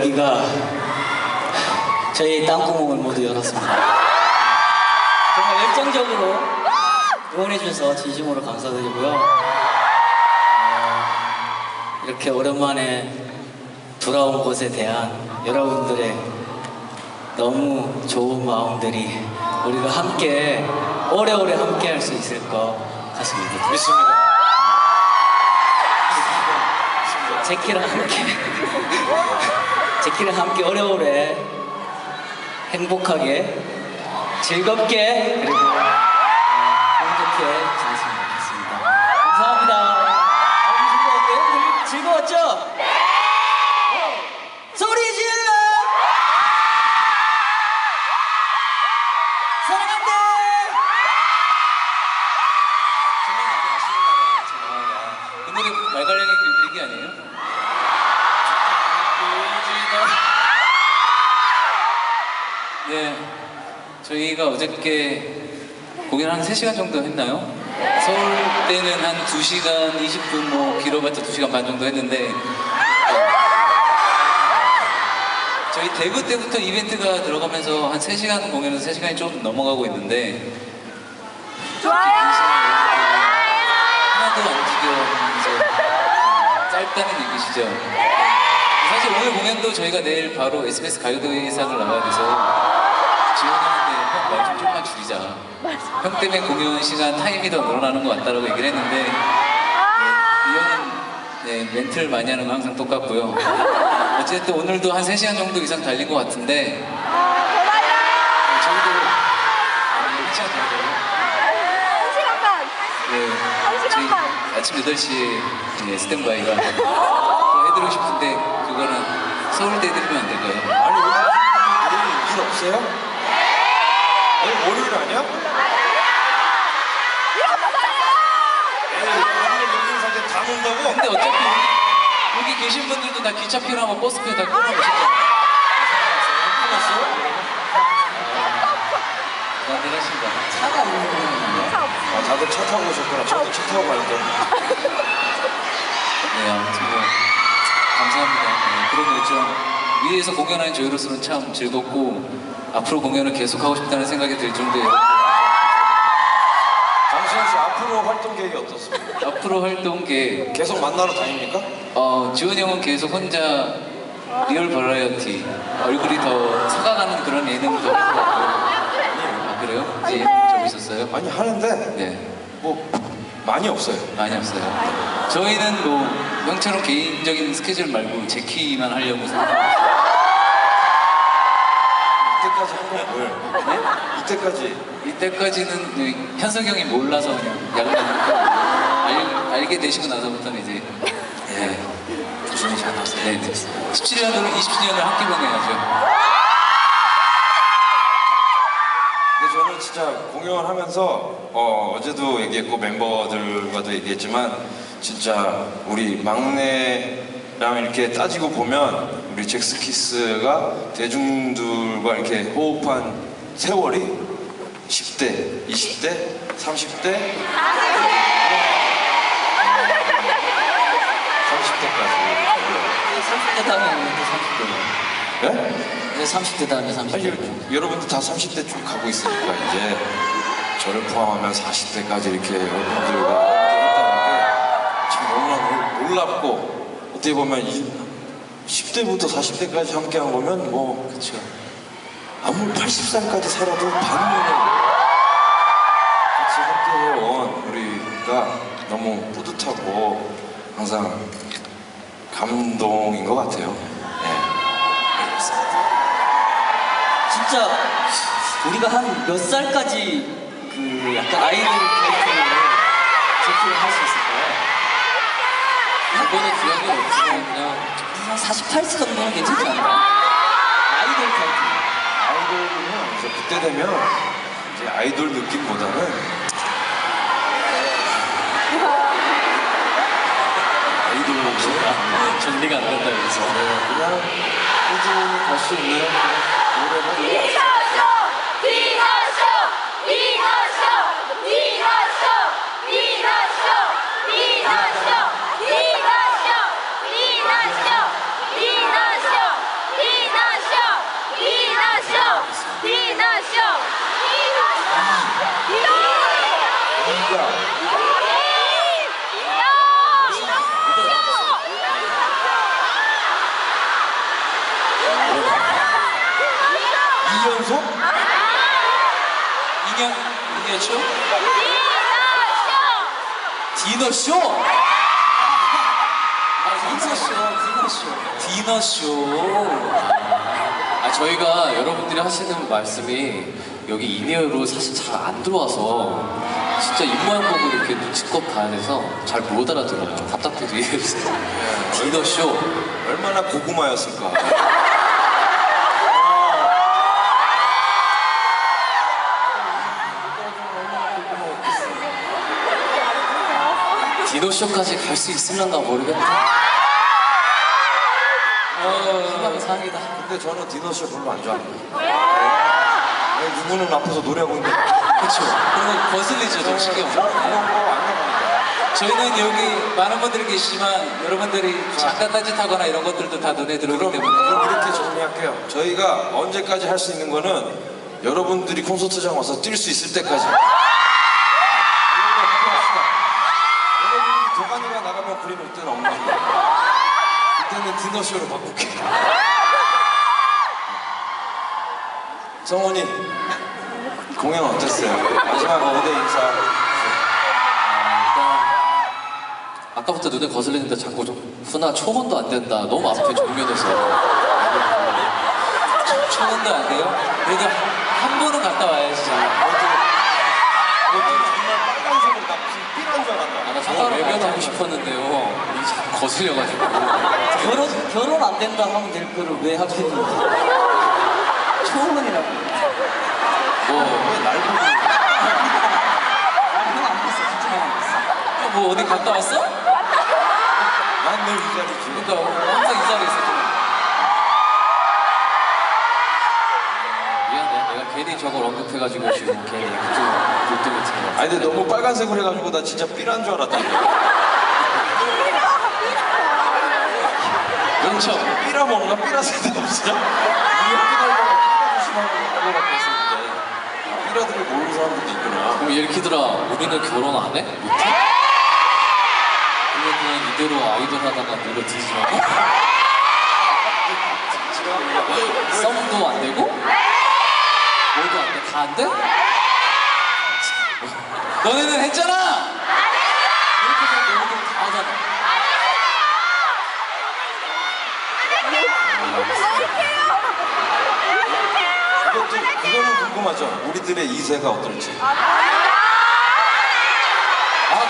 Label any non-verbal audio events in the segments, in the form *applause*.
열기가 저희 땅구멍을 모두 열었습니다. 정말 열정적으로 응원해주셔서 진심으로 감사드리고요. 어, 이렇게 오랜만에 돌아온 것에 대한 여러분들의 너무 좋은 마음들이 우리가 함께 오래오래 함께 할 수 있을 것 같습니다. 믿습니다. 제키랑 함께 제키랑 함께 오래오래 행복하게 즐겁게 그리고 어, 행복해 어저께 공연 한 3시간 정도 했나요? 서울 때는 한 2시간 20분, 뭐 길어봤자 2시간 반 정도 했는데 저희 대구 때부터 이벤트가 들어가면서 한 3시간 공연에서 3시간이 좀 넘어가고 있는데 하나도 안 지겨우면서 짧다는 얘기시죠? 사실 오늘 공연도 저희가 내일 바로 SBS 가요대상을 나가야 돼서 말좀 좀만 줄이자. 형 때문에 공연 시간 타임이 더 늘어나는 것 같다라고 얘기를 했는데 네, 이 형은 네, 멘트를 많이 하는 거 항상 똑같고요. 어쨌든 오늘도 한 3시간 정도 이상 달린 것 같은데 네, 저희도 아, 1시간 달려요. 네, 저희 아침 8시에 네, 스탠바이가 또 해드리고 싶은데 그거는 서울대 해드리면 안 될까요? 아니 일 없어요? 오늘 월요일 아니야? 다 논다고? 근데 어차피 여기 계신 분들도 다 기차 표랑 버스 표 다 끊어보셨잖아요? 대단하십니다. 차가 있는 거예요. 아 다들 차 타고 오셨구나. 저도 차 타고 갈게요 네 아무튼 뭐 감사합니다. 네, 그런 열정 위에서 공연하는 저희로서는 참 즐겁고 앞으로 공연을 계속하고 싶다는 생각이 들 정도예요 장시현 씨 앞으로 활동 계획이 어떻습니까? 앞으로 활동 계획 계속 만나러 다닙니까? 어, 지원이 형은 계속 혼자 리얼 버라이어티 얼굴이 더 사가가는 그런 예능을 더 하는 것 같고요. 아, 그래요? 이제 예능 좀 있었어요? 많이 하는데 네, 뭐 많이 없어요 많이 없어요. 저희는 뭐 형처럼 개인적인 스케줄 말고 제키만 하려고 생각하고 이때까지 한건 뭘? 네? 이때까지 이때까지는 그 현석이 형이 몰라서 그냥 알, 알게 되시고 나서부터는 이제 네, 조심히 잘 나왔어요 네, 네. 17년으로 20주년을 함께 보내야죠. 진짜 공연하면서 어, 어제도 얘기했고 멤버들과도 얘기했지만 진짜 우리 막내랑 이렇게 따지고 보면 우리 잭스키스가 대중들과 이렇게 호흡한 세월이 10대, 20대, 30대, 30대까지. 30대 다음에 이제 30대. 네? 이제 30대 다음에 30대. 아니, 여러분들 다 30대 쭉 가고 있으니까 이제 저를 포함하면 40대까지 이렇게 여러분들과 함께 참 너무나 놀- 놀랍고 어떻게 보면 이 10대부터 40대까지 함께 한 거면 뭐 그쵸 아무리 80살까지 살아도 반년을 같이 함께 해온 우리가 너무 뿌듯하고 항상 감동인 것 같아요. 진짜 우리가 한 몇 살까지 그 약간 아이돌 캐릭터를 제키를 할수 있을까요? 이번에 기억이 없지만 그냥 한 48세 정도는 괜찮지 않을까? 아이돌 캐릭터. 아이돌은 이제 그때 되면 이제 아이돌 느낌보다는 아이돌 목소리 전리가 안 된다 그래서 그냥 꾸준히 갈 수 있는 뒤져줘! 뒤 인형쇼? 디너쇼? 아, 디너쇼, 디너쇼. 디너쇼. 아, 저희가 여러분들이 하시는 말씀이 여기 인이어로 사실 잘 안 들어와서 진짜 입모양 보고 이렇게 눈치껏 봐야 돼서 잘 못 알아들어요. 답답해도 이해해주세요. 디너쇼. 얼마나 고구마였을까? 디너쇼까지 갈 수 있을란가 모르겠네. 어, 희망사항이다. 근데 저는 디너쇼 별로 안 좋아합니다. 아니, 누구는 앞에서 노래하고 있는데 그쵸. 거 거슬리죠, 좀 신경. 그런 거안 나갑니다. 저희는 여기 많은 분들이 계시지만 여러분들이 잠깐 딴짓하거나 이런 것들도 다 눈에 들어오기 때문에 그럼 이렇게 정리할게요. 저희가 언제까지 할 수 있는 거는 여러분들이 콘서트장 와서 뛸 수 있을 때까지. 디너쇼로 바꿀게. 성원이 공연 어땠어요? 마지막 무대 인사. 일단 아까부터 눈에 거슬리는데 자꾸 좀 훈아 초원도 안 된다 너무 앞에 정면에서 초- 초원도 안 돼요? 그래도 한 번은 갔다 와야지 어디 정말 빨간색으로 나 무슨 삐난 줄 알았나? 아, 나 정말 외면하고 싶었는데요 이게 자꾸 거슬려가지고 결혼 결혼 안 된다 하면 될 거를 왜 하필이면 초혼이라고. 뭐, 왜날 보고 형안 봤어, 진짜 형안 봤어. 뭐 어디 갔다 왔어? 난늘 이 자리지. 그러니까 항상 이 자리에 있었잖아 미안해 내가 괜히 저걸 언급해가지고 지금 괜히 그쪽 아니 근데 너무 빨간색으로 해가지고 나 진짜 삐란 줄 알았다. 그렇죠 삐라 없어요? 삐라가 삐라 그거밖에 없었는데 삐라들을 모르는 사람들도 있구나. 그럼 예키들아 우리는 결혼 안 해? 못해? 그러면 그냥 이대로 아이돌 하다가 늙어 뒤지라고? 썸도 안 되고? 뭐도 안 돼? 다 안 돼? 너네는 했잖아! 이렇게 해서 너네들 다 하잖아 그것도 그거는 궁금하죠. 우리들의 2세가 어떨지. 아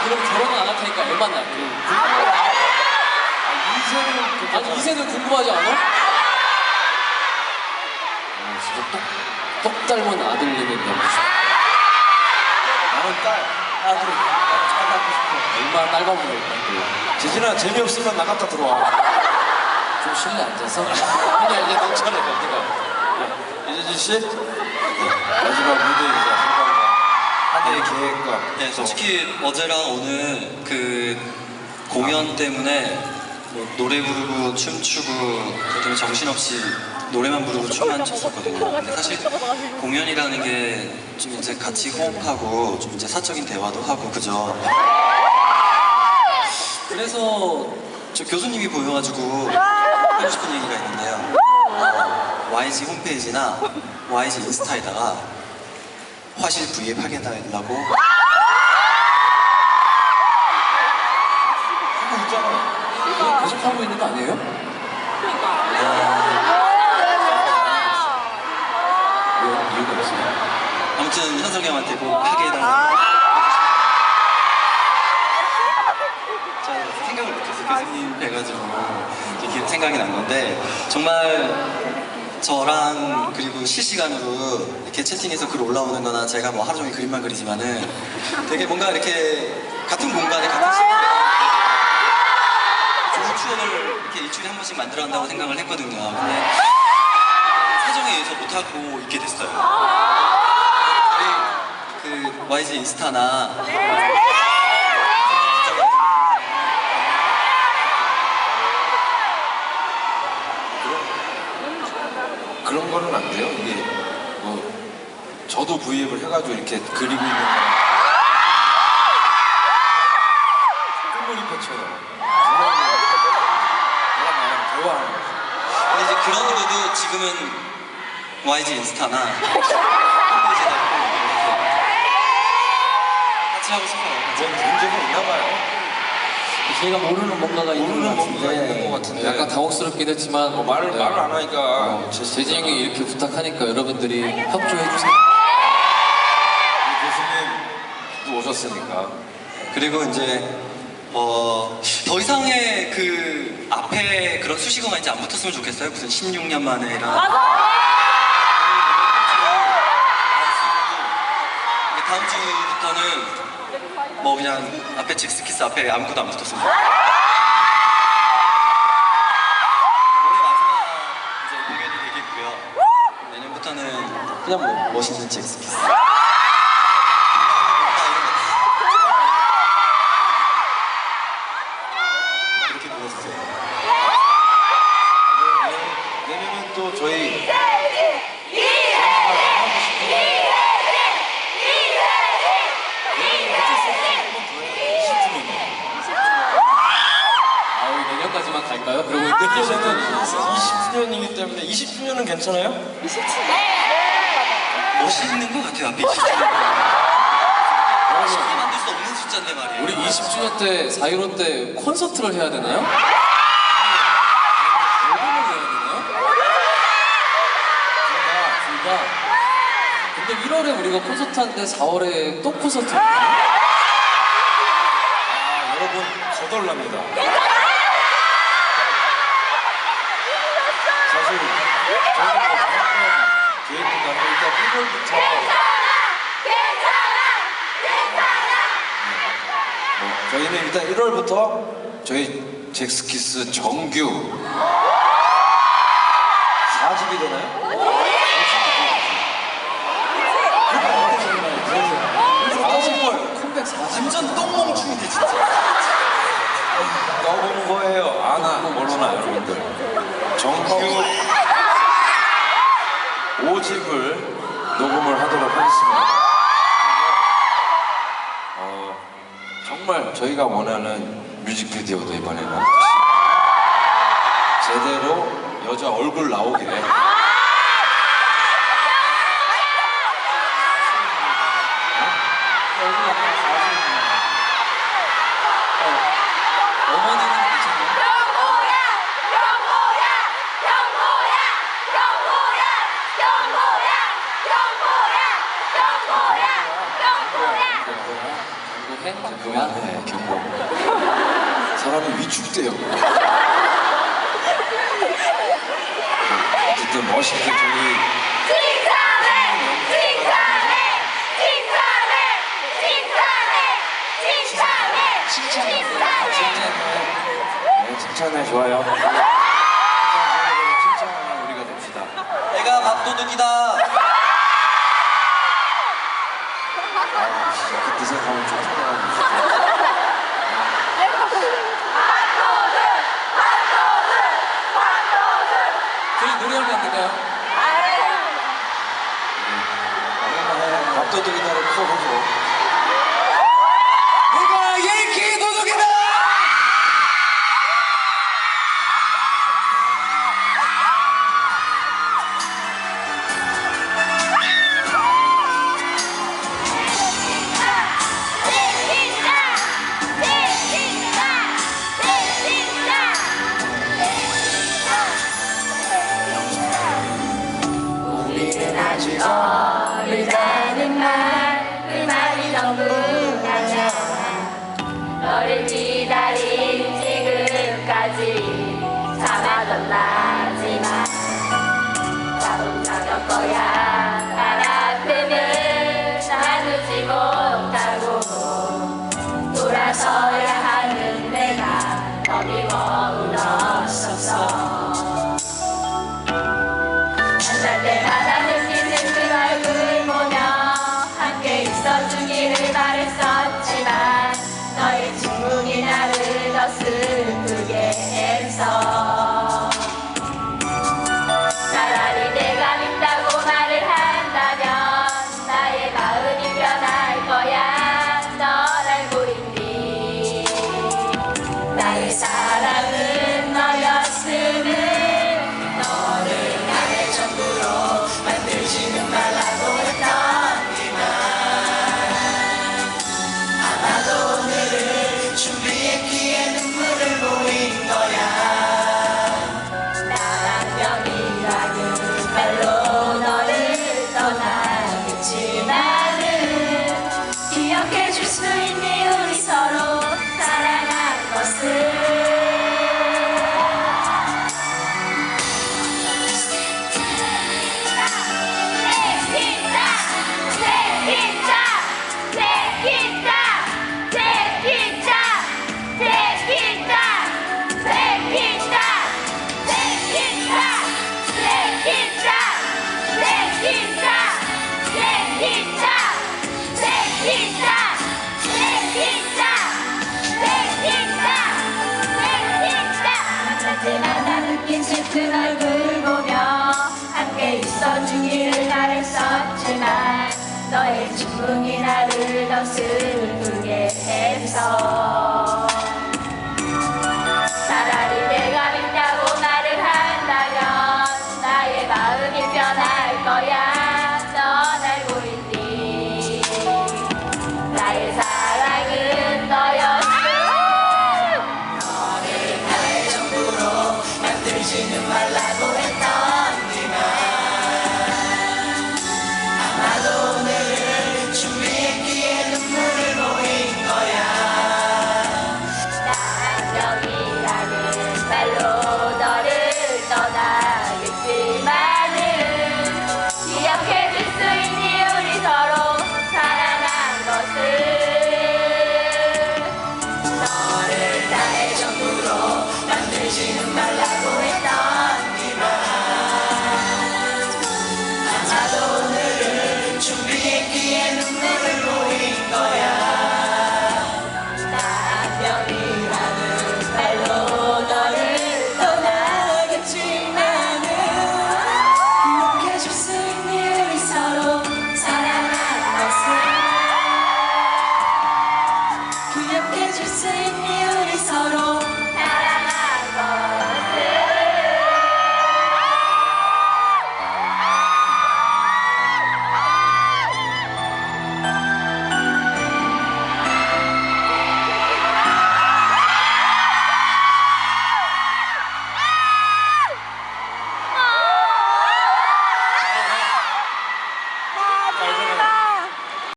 그럼 결혼은 안 할 테니까 애만 낳게 2세는 아니 이세는 궁금하지 않아? 어, 진짜 똑, 똑 닮은 아들님이 너무 싶어 나는 딸. 나도 나도 잘 받고 싶어. 얼마나 딸바 보낼까 재진아 재미없으면 나갔다 들어와. 좀 실내 앉아서 *laughs* 아니야 이제 너 차례 네가 이재진 씨 마지막 무대 인사 생각과 한 해의 계획과 네, 솔직히 어제랑 오늘 그 공연 때문에 뭐 노래 부르고 춤추고 그다음에 정신없이 노래만 부르고 춤만 췄었거든요. 근데 사실 공연이라는 게 좀 이제 같이 호흡하고 좀 이제 사적인 대화도 하고 그죠. 그래서 저 교수님이 보여가지고 하고 싶은 얘기가 있는데요. 어, YG 홈페이지나 YG 인스타에다가 화실 V앱 하겠다고 하고 있잖아. 계속 하고 있는 거 아니에요? 왜 이유가 있어요? 아무튼 현석이 형한테 꼭 하게 해달라고. 제가 생각을 못했어요. 교수님 뵈가지고 이렇게 생각이 난 건데 정말 저랑 그리고 실시간으로 이렇게 채팅해서 글 올라오는 거나 제가 뭐 하루 종일 그림만 그리지만은 되게 뭔가 이렇게 같은 공간에 같은 시간에 좋은 추억을 이렇게 일주일에 한 번씩 만들어 간다고 생각을 했거든요. 근데 사정에 의해서 못하고 있게 됐어요. 그 YG 인스타나 그런 거는 안 돼요. 이게 뭐 저도 V앱을 해가지고 이렇게 그리고 있는 거랑 끝놀이패처럼 그냥 나랑 나랑 대화하는 거지. 근데 이제 그런 거도 지금은 YG 인스타나 *laughs* 홈페이지에 같이 하고 싶어요. 뭐 문제가 있나 봐요. 저희가 모르는 뭔가가 있는 모르는 것 뭔가 있는 것 같은데 같은데. 약간 당혹스럽긴 했지만 뭐 말을 네. 말을 안 하니까 어, 제 재진이 형이 이렇게 부탁하니까 여러분들이 협조해 주세요. 교수님도 오셨으니까. 그리고 이제 어, 더 이상의 그 앞에 그런 수식어가 이제 안 붙었으면 좋겠어요. 무슨 16년 만에 이런. 이 다음 주부터는 뭐 그냥 앞에 잭스키스 앞에 아무것도 안 붙었으면 좋겠어요. 올해 마지막 이제 공연이 되겠고요. 내년부터는 그냥 뭐 멋있는 잭스키스. 그렇게 불러주세요. 내년은 또 저희 아우 내년까지만 갈까요? 그러고 내년은 20주년이기 때문에 20주년은 괜찮아요? 멋있는 것 같아요 앞에 20주년. 쉽게 *laughs* 만들 수 없는 숫자인데 말이에요. 우리 20주년 때 4.15 때 콘서트를 해야 되나요? 앨범을 해야 되나요? 둘 다. 근데 1월에 우리가 콘서트 하는데 4월에 또 콘서트. 아, 여러분 거덜납니다. 사실 저희는 뭐 그런 계획보다는 일단 1월부터 뭐 저희는 일단 1월부터 저희 잭스키스 정규 4집이 되나요? 4집을 컴백 4집. 완전 똥멍충인데 진짜. 떠보는 거예요. 아나 모르나 여러분들. 정규 5집을 녹음을 하도록 하겠습니다. 어, 정말 저희가 원하는 뮤직비디오도 이번에는 제대로 여자 얼굴 나오게 경고해? 그만해 경고. *laughs* 사람이 위축돼요. 어쨌든 멋있게 저희 네, 칭찬해 좋아요. 칭찬하는 우리가 됩시다. 내가 밥도둑이다. 아, 진짜 그때 생각하면 쫓아가고 저희 노래하면 안 될까요? 밥도둑이다 죽음이 나를 더 슬프